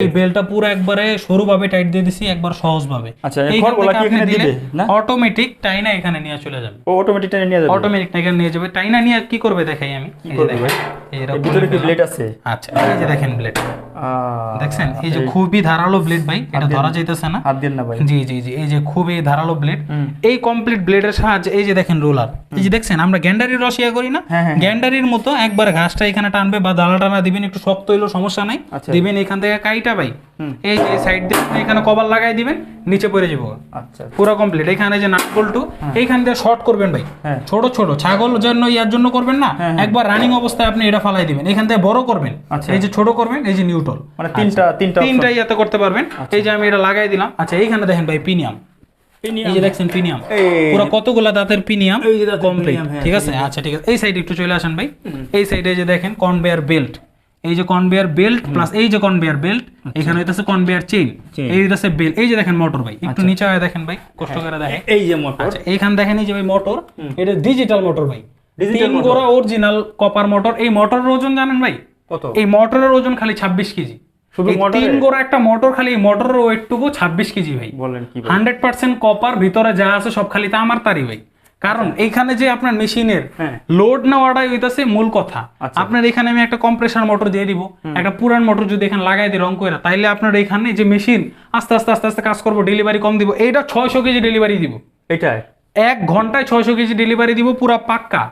এই বেলটা পুরো একবারে সরু ভাবে টাইট দিয়ে দিছি একবার সহজ ভাবে আচ্ছা, এখন ওলা কি এখানে দিবে, না? অটোমেটিক টাইনা এখানে নিয়ে চলে যাবে। ও অটোমেটিক টাইনা নিয়ে যাবে? অটোমেটিক এখানে নিয়ে যাবে। টাইনা নিয়ে কি করবে দেখাই আমি? কি করবে? ভাই? ভিতরে কি ব্লেড আছে? আচ্ছা এই যে দেখেন ব্লেড দেখছেন? এই যে খুবই ধারালো ব্লেড ভাই এটা ধরা যাইতেছে না? হাত দিয়ে না ভাই। জি জি জি এই যে খুবই ধারালো ব্লেড এই কমপ্লিট ব্লেডের সাহায্যে এই যে দেখেন রোলার এই যে দেখছেন আমরা গ্যান্ডারির রসিয়া করি না? হ্যাঁ, হ্যাঁ। গ্যান্ডারির মতো একবার ঘাসটা এখানে টানবে বা দালা টানা দিবেন একটু শক্ত হইল সমস্যা নাই। আচ্ছা। দিবেন এখান থেকে কাইটা ভাই। এই যে সাইড দিয়ে এখানে কভার লাগাই দিবেন নিচে পড়ে যাব আচ্ছা পুরো কমপ্লিট এখানে যে নাট বল্টু এইখান দিয়ে শর্ট করবেন ভাই। হ্যাঁ। ছোট ছোট। ছাগল জন্য ইয়ার জন্য করবেন না হ্যাঁ, হ্যাঁ। একবার রানিং অবস্থায় আপনি এটা ফালাই দিবেন। এখান থেকে বড় করবেন। আচ্ছা। এই যে ছোট করবেন এই যে নিউট্রল মানে তিনটা তিনটা তিনটা ইয়াতে করতে পারবেন। এই যে আমি এটা লাগাই দিলাম। আচ্ছা এইখানে দেখেন ভাই পিনিয়াম। এই যে দেখছেন পিনিয়াম। পুরো কতগুলা দাঁতের পিনিয়াম কমপ্লিট হ্যাঁ, ঠিক আছে? আচ্ছা ঠিক আছে। এই সাইডে একটু চলে আসেন ভাই। এই সাইডে যে দেখেন কনভেয়ার বেল্ট এই যে কনভেয়ার বেল্ট প্লাস এই যে কনভেয়ার বেল্ট এখানে হইতাছে কনভেয়ার চেইন। এই হইতাছে বেল্ট এই যে দেখেন মোটর ভাই একটু নিচে হয়ে দেখেন ভাই কষ্ট করে দেখেন। এই যে মোটর আচ্ছা এইখান দেখেন এই যে ভাই মোটর এটা ডিজিটাল মোটর ভাই। তিন গোড়া অরিজিনাল কপার মোটর এই মোটরের ওজন জানেন ভাই? কত? এই মোটরের ওজন খালি ছাব্বিশ কেজি। শুধু তিন গোড়া একটা মোটর খালি এই মোটরের ওয়েটটুকু ছাব্বিশ কেজি ভাই। বলেন কি ভাই? হান্ড্রেড পার্সেন্ট কপার ভিতরে যা আছে সব খালি তা আমার তারই ভাই। কারণ এখানে যে আপনার মেশিনের লোড লোড নেওয়াটাই হইতাছে মূল কথা। আচ্ছা। আপনার এখানে আমি একটা কম্প্রেসার মোটর দিয়ে দিব একটা পুরান মোটর যদি এখানে লাগাই দিই রং করে তাইলে আপনার এখানে যে মেশিন আস্তে আস্তে আস্তে আস্তে কাজ করব ডেলিভারি কম দিব এইটা ছয়শো কেজি ডেলিভারি দিব। এটাই। এক ঘন্টায় ছয়শো কেজি ডেলিভারি দিব পুরা পাক্কা।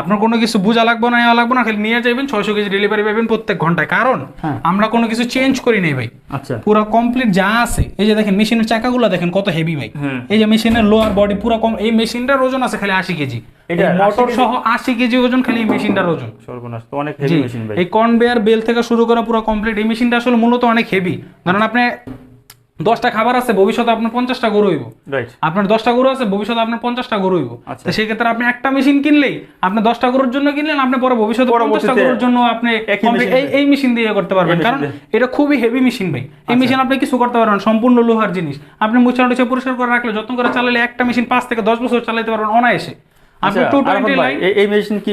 আপনার কোনো কিছু বোঝা লাগবে না নেওয়া লাগবে না খালি নিয়ে যাবেন ছয়শো কেজি ডেলিভারি পাবেন প্রত্যেক ঘন্টায়। কারণ হ্যাঁ। আমরা কোনো কিছু চেঞ্জ করি নাই ভাই। আচ্ছা। পুরো কমপ্লিট যা আছে এই যে দেখেন মেশিনের চাকাগুলো দেখেন কত হেভি ভাই। এই যে মেশিনের লোয়ার বডি পুরো কম এই মেশিনটার ওজন আছে খালি আশি কেজি। মোটর সহ আশি কেজি ওজন খালি এই মেশিনটার ওজন। সর্বনাশ তো অনেক হেভি মেশিন ভাই। এই কনভেয়ার বেল থেকে শুরু করে পুরো কমপ্লিট এই মেশিনটা আসলে মূলত অনেক হেভি কারণ আপনি দশটা খাবার আছে ভবিষ্যতে আপনার পঞ্চাশটা গরু হইব। আপনার দশটা গরু আছে ভবিষ্যতে আপনার পঞ্চাশটা গরু হইব। আচ্ছা। তো সেই ক্ষেত্রে আপনি একটা মেশিন কিনলেই আপনি দশটা গরুর জন্য কিনলেন আপনি পরে ভবিষ্যতে পঞ্চাশটা গরুর জন্য আপনি এই মেশিন দিয়ে করতে পারবেন। কারণ এটা খুবই হেভি মেশিন ভাই। এই মেশিন আপনি কিছু করতে পারবেন সম্পূর্ণ লোহার জিনিস। আপনি মুছা টুচা পরিষ্কার করে রাখলে যত্ন করে চালালে একটা মেশিন পাঁচ থেকে দশ বছর চালাতে পারবেন অনায়াসে। আচ্ছা এই- মেশিন কি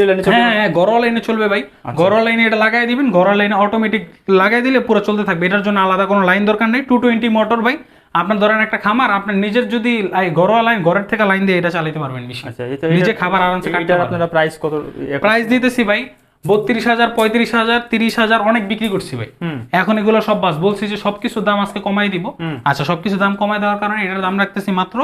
লাইনে চলবে? হ্যাঁ হ্যাঁ লাইনে চলবে ভাই। আচ্ছা। লাইনে এটা লাগাই দিবেন গড় লাইনে অটোমেটিক লাগাই দিলে পুরো চলতে থাকবে। এটার জন্য আলাদা কোনো লাইন দরকার নেই। টু টোয়েন্টি মোটর ভাই আপনার ধরেন একটা খামার আপনার নিজের যদি ঘরোয়া লাইন ঘরের থেকে লাইন দিয়ে এটা চালাতে পারবেন মেশিন আচ্ছা নিজে খাবার আরামসে কাটতে আপনারা প্রাইস কত প্রাইস দিতেছি ভাই বত্রিশ হাজার পঁয়ত্রিশ হাজার তিরিশ হাজার অনেক বিক্রি করছি ভাই। এখন এগুলো সব বাস বলছি যে সবকিছু দাম আজকে কমাই দিব। আচ্ছা সবকিছু দাম কমাই দেওয়ার কারণে এটার দাম রাখতেছি মাত্র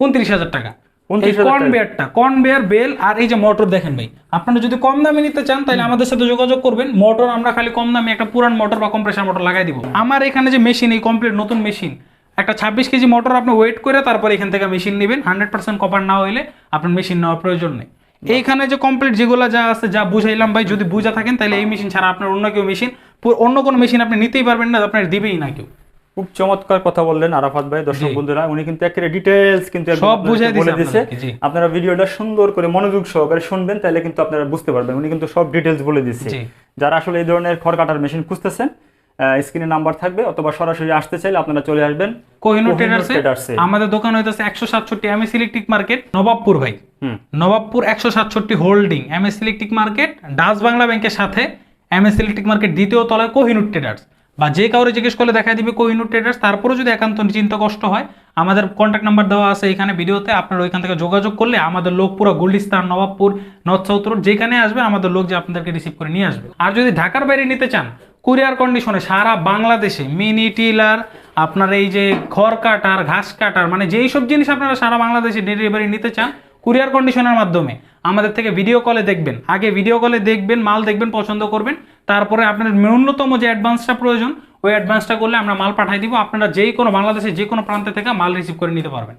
উনত্রিশ হাজার টাকা। কনভেয়ারটা কনভেয়ার বেল আর এই যে মোটর দেখেন ভাই আপনারা যদি কম দামে নিতে চান তাহলে আমাদের সাথে যোগাযোগ করবেন। মোটর আমরা খালি কম দামে একটা পুরান মোটর বা কম্প্রেসার মোটর লাগাই দিব। আমার এখানে যে মেশিন এই কমপ্লিট নতুন মেশিন একটা ছাব্বিশ কেজি মোটর আপনি ওয়েট করে তারপর এখান থেকে মেশিন নেবেন। হান্ড্রেড পার্সেন্ট কপার না হইলে আপনার মেশিন নেওয়ার প্রয়োজন নেই। এইখানে যে কমপ্লিট যেগুলো যা আছে যা বুঝাইলাম ভাই যদি বুঝা থাকেন তাহলে এই মেশিন ছাড়া আপনার অন্য কেউ মেশিন অন্য কোনো মেশিন আপনি নিতেই পারবেন না আপনার দিবেই না কেউ। খুব চমৎকার কথা বললেন আরাফাত ভাই দর্শক বন্ধুরা উনি কিন্তু একেবারে ডিটেইলস কিন্তু সব বুঝাই বলে জি। আপনারা ভিডিওটা সুন্দর করে মনোযোগ সহকারে শুনবেন তাহলে কিন্তু আপনারা বুঝতে পারবেন। উনি কিন্তু সব ডিটেইলস বলে দিচ্ছে যারা আসলে এই ধরনের খড় কাটার মেশিন খুঁজতেছেন স্ক্রিনে নাম্বার থাকবে অথবা সরাসরি আসতে চাইলে আপনারা চলে আসবেন কোহিনুর ট্রেডার্সে। আমাদের দোকান হইতেছে একশো সাতষট্টি এমএস ইলেকট্রিক মার্কেট নবাবপুর ভাই। হুম। নবাবপুর একশো সাতষট্টি holding MS electric market Dutch Bangla ব্যাংকের সাথে এমএস ইলেকট্রিক মার্কেট দ্বিতীয় তলায় কোহিনুর ট্রেডার্স বা যে কাউরে জিজ্ঞেস করলে দেখা দিবে কোহিনুর ট্রেডার্স তারপরে যদি একান্ত চিন্তা কষ্ট হয়, আমাদের কন্ট্যাক্ট নাম্বার দেওয়া আছে এখানে ভিডিওতে, আপনারা ওইখান থেকে যোগাযোগ করলে আমাদের লোক পুরো Gulistan Nawabpur north south road যেখানে আসবে, আমাদের লোক যে আপনাদেরকে রিসিভ করে নিয়ে আসবে। আর যদি ঢাকার বাইরে নিতে চান কুরিয়ার কন্ডিশনে সারা বাংলাদেশে মিনি টিলার, আপনার এই যে খড় কাটার, ঘাস কাটার মানে যেই সব জিনিস আপনারা সারা বাংলাদেশে ডেলিভারি নিতে চান কুরিয়ার কন্ডিশনের মাধ্যমে আমাদের থেকে ভিডিও কলে দেখবেন। আগে ভিডিও কলে দেখবেন, মাল দেখবেন, পছন্দ করবেন তারপরে আপনার ন্যূনতম যে অ্যাডভান্সটা প্রয়োজন, ওই অ্যাডভান্সটা করলে আমরা মাল পাঠাই দিব। আপনারা যে কোনো বাংলাদেশের যে কোনো প্রান্ত থেকে মাল রিসিভ করে নিতে পারবেন।